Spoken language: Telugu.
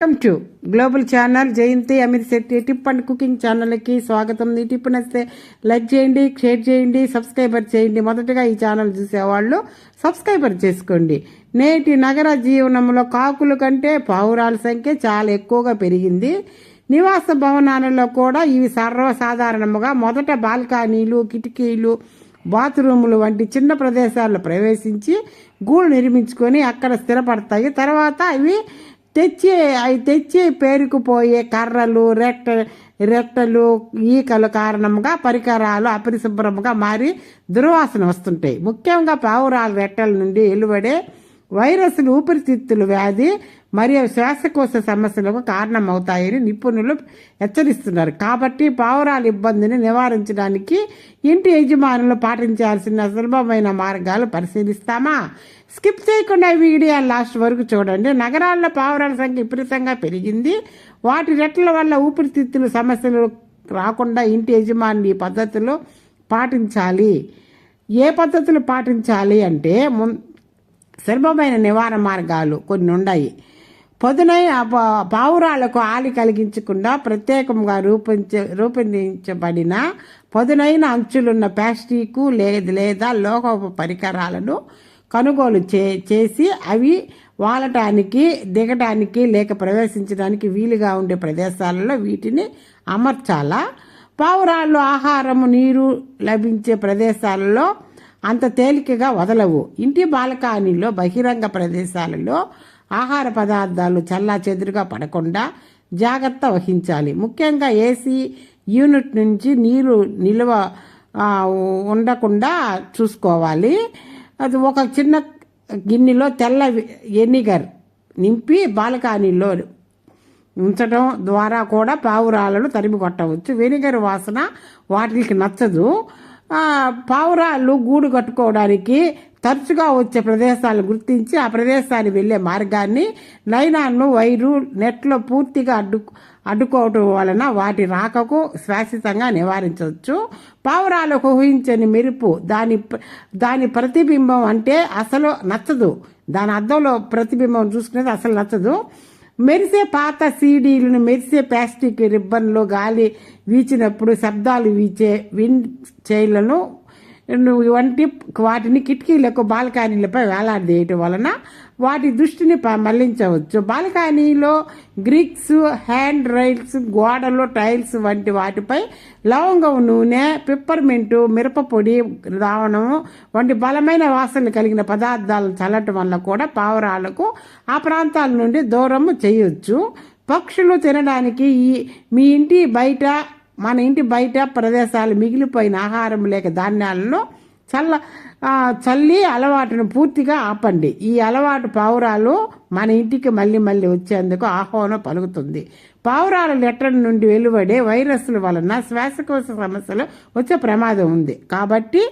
Welcome to global channel Jayanthi Amit Shetty tip and cooking ఛానల్కి స్వాగతం ఈ టిప్ నచ్చితే లైక్ చేయండి షేర్ చేయండి సబ్స్క్రైబర్ చేయండి మొదటగా ఈ ఛానల్ చూసేవాళ్ళు సబ్స్క్రైబర్ చేసుకోండి నేటి నగర జీవనంలో కాకుల కంటే పావురాల సంఖ్య చాలా ఎక్కువగా పెరిగింది నివాస భవనాలలో కూడా ఇవి సర్వసాధారణముగా మొదట బాల్కనీలు కిటికీలు బాత్రూములు వంటి చిన్న ప్రదేశాల్లో ప్రవేశించి గూడు నిర్మించుకొని అక్కడ స్థిరపడతాయి తర్వాత అవి తెచ్చి అవి తెచ్చి పేరుకుపోయే కర్రలు రెట్ట రెట్టలు ఈకలు కారణంగా పరికరాలు అపరిశుభ్రంగా మారి దుర్వాసన వస్తుంటాయి. ముఖ్యంగా పావురాలు రెట్టల నుండి వెలువడే వైరస్లు ఊపిరితిత్తుల వ్యాధి మరియు శ్వాసకోశ సమస్యలకు కారణమవుతాయని నిపుణులు హెచ్చరిస్తున్నారు. కాబట్టి పావురాల ఇబ్బందిని నివారించడానికి ఇంటి యజమానులు పాటించాల్సిన సులభమైన మార్గాలు పరిశీలిస్తామా? స్కిప్ చేయకుండా ఈ వీడియో లాస్ట్ వరకు చూడండి. నగరాల్లో పావురాల సంఖ్య విపరీతంగా పెరిగింది. వాటి రెట్ల వల్ల ఊపిరితిత్తుల సమస్యలు రాకుండా ఇంటి యజమాని ఈ పద్ధతులు పాటించాలి. ఏ పద్ధతులు పాటించాలి అంటే ముం సులభమైన నివారణ మార్గాలు కొన్ని ఉన్నాయి. పొదునై పా- పావురాలకు ఆలి కలిగించకుండా ప్రత్యేకంగా రూపొంచ రూపొందించబడిన పొదునైన అంచులున్న ప్లాస్టిక్ లేదు లేదా లోహపు పరికరాలను కొనుగోలు చే చేసి అవి వాలటానికి దిగటానికి లేక ప్రవేశించడానికి వీలుగా ఉండే ప్రదేశాలలో వీటిని అమర్చాలా? పావురాళ్ళు ఆహారము నీరు లభించే ప్రదేశాలలో అంత తేలికగా వదలవు. ఇంటి బాల్కనీలో బహిరంగ ప్రదేశాలలో ఆహార పదార్థాలు చల్లా చెదురుగా పడకుండా జాగ్రత్త వహించాలి. ముఖ్యంగా ఏసీ యూనిట్ నుంచి నీరు నిల్వ ఉండకుండా చూసుకోవాలి. అది ఒక చిన్న గిన్నెలో తెల్ల ఎన్నిగర్ నింపి బాల్కనీలో ఉంచడం ద్వారా కూడా పావురాలను తరిమి కొట్టవచ్చు. వెనిగర్ వాసన వాటికి నచ్చదు. పావురాలు గూడు కట్టుకోవడానికి తరచుగా వచ్చే ప్రదేశాలను గుర్తించి ఆ ప్రదేశానికి వెళ్ళే మార్గాన్ని నైనాన్ను వైరు నెట్లో పూర్తిగా అడ్డు అడ్డుకోవటం వలన వాటి రాకకు శాశ్వతంగా నివారించవచ్చు. పావురాలకు ఊహించని మెరుపు దాని దాని ప్రతిబింబం అంటే అసలు నచ్చదు. దాని అద్దంలో ప్రతిబింబం చూసుకునేది అసలు నచ్చదు. మెరిసే పాత సీడీలను మెరిసే ప్లాస్టిక్ రిబ్బన్లు గాలి వీచినప్పుడు శబ్దాలు వీచే విండ్ చైర్లను వంటి వాటిని కిటికీలకు బాల్కానీలపై వేలాడదీయటం వలన వాటి దృష్టిని ప- మళ్ళించవచ్చు. బాల్కనీలో గ్రిక్స్ హ్యాండ్ రైల్స్ గోడలు టైల్స్ వంటి వాటిపై లవంగం నూనె పిప్పర్మెంటు మిరపపొడి ద్రావణము వంటి బలమైన వాసనలు కలిగిన పదార్థాలను చల్లటం వల్ల కూడా పావురాలకు ఆ ప్రాంతాల నుండి దూరము చేయొచ్చు. పక్షులు తినడానికి ఈ మీ ఇంటి బయట మన ఇంటి బయట ప్రదేశాలు మిగిలిపోయిన ఆహారం లేక ధాన్యాలను చల్ల చల్లి అలవాటును పూర్తిగా ఆపండి. ఈ అలవాటు పావురాలు మన ఇంటికి మళ్ళీ మళ్ళీ వచ్చేందుకు ఆహ్వానం పలుకుతుంది. పావురాల లెటర్ నుండి వెలువడే వైరస్ల వలన శ్వాసకోశ సమస్యలు వచ్చే ప్రమాదం ఉంది. కాబట్టి